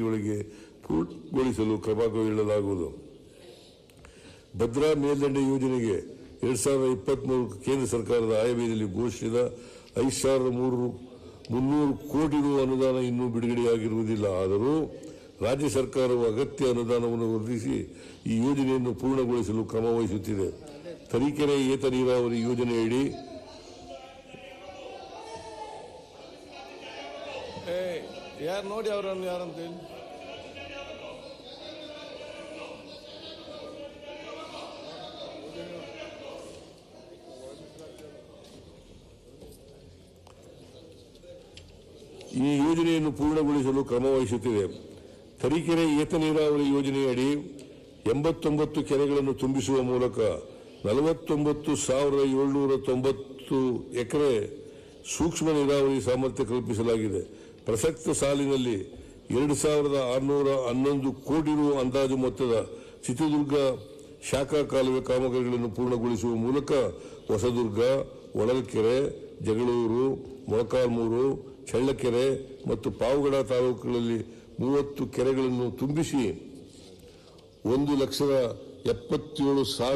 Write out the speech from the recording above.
ಗಳಿಗೆ ಪೂರ್ಣಗೊಳಿಸಲು ಕ್ರಮ ಕೈಗೊಳ್ಳಲಾಗುವುದು ಭದ್ರಾ ಮೇಲ್ದಂಡೆ ಯೋಜನೆಗೆ ಎರಡ್ ಸಾವಿರದ ಇಪ್ಪತ್ಮೂರು ಕೇಂದ್ರ ಸರ್ಕಾರದ ಆಯವ್ಯದಲ್ಲಿ ಘೋಷಿಸಿದ ಐದು ಸಾವಿರದ ಮೂರು ಮುನ್ನೂರು ಕೋಟಿ ರು ಅನುದಾನ ಇನ್ನೂ ಬಿಡುಗಡೆಯಾಗಿರುವುದಿಲ್ಲ. ಆದರೂ ರಾಜ್ಯ ಸರ್ಕಾರವು ಅಗತ್ಯ ಅನುದಾನವನ್ನು ವರ್ಧಿಸಿ ಈ ಯೋಜನೆಯನ್ನು ಪೂರ್ಣಗೊಳಿಸಲು ಕ್ರಮ ವಹಿಸುತ್ತಿದೆ. ತರೀಕೆರೆ ಏತ ನೀರಾವರಿ ಯೋಜನೆಯಡಿ ಯಾರು ನೋಡಿ ಅವರನ್ನು ಯಾರಂತ ಈ ಯೋಜನೆಯನ್ನು ಪೂರ್ಣಗೊಳಿಸಲು ಕ್ರಮ ವಹಿಸುತ್ತಿದೆ. ತರೀಕೆರೆ ಏತ ನೀರಾವರಿ ಯೋಜನೆಯಡಿ ಎಂಬತ್ತೊಂಬತ್ತು ಕೆರೆಗಳನ್ನು ತುಂಬಿಸುವ ಮೂಲಕ ನಲವತ್ತೊಂಬತ್ತು ಸಾವಿರದ ಏಳ್ನೂರ ತೊಂಬತ್ತು ಎಕರೆ ಸೂಕ್ಷ್ಮ ನೀರಾವರಿ ಸಾಮರ್ಥ್ಯ ಕಲ್ಪಿಸಲಾಗಿದೆ. ಪ್ರಸಕ್ತ ಸಾಲಿನಲ್ಲಿ ಎರಡು ಸಾವಿರದ ಆರುನೂರ ಹನ್ನೊಂದು ಕೋಟಿ ರು ಅಂದಾಜು ಮೊತ್ತದ ಚಿತ್ರದುರ್ಗ ಶಾಖಾ ಕಾಲುವೆ ಕಾಮಗಾರಿಗಳನ್ನು ಪೂರ್ಣಗೊಳಿಸುವ ಮೂಲಕ ಹೊಸದುರ್ಗ ಒಳಲ್ಕೆರೆ ಜಗಳೂರು, ಮೊಳಕಾಲ್ಮೂರು, ಚಳ್ಳಕೆರೆ ಮತ್ತು ಪಾವಗಡ ತಾಲೂಕುಗಳಲ್ಲಿ ಮೂವತ್ತು ಕೆರೆಗಳನ್ನು ತುಂಬಿಸಿ ಒಂದು ಲಕ್ಷದ ಎಪ್ಪತ್ತೇಳು ಸಾವಿರ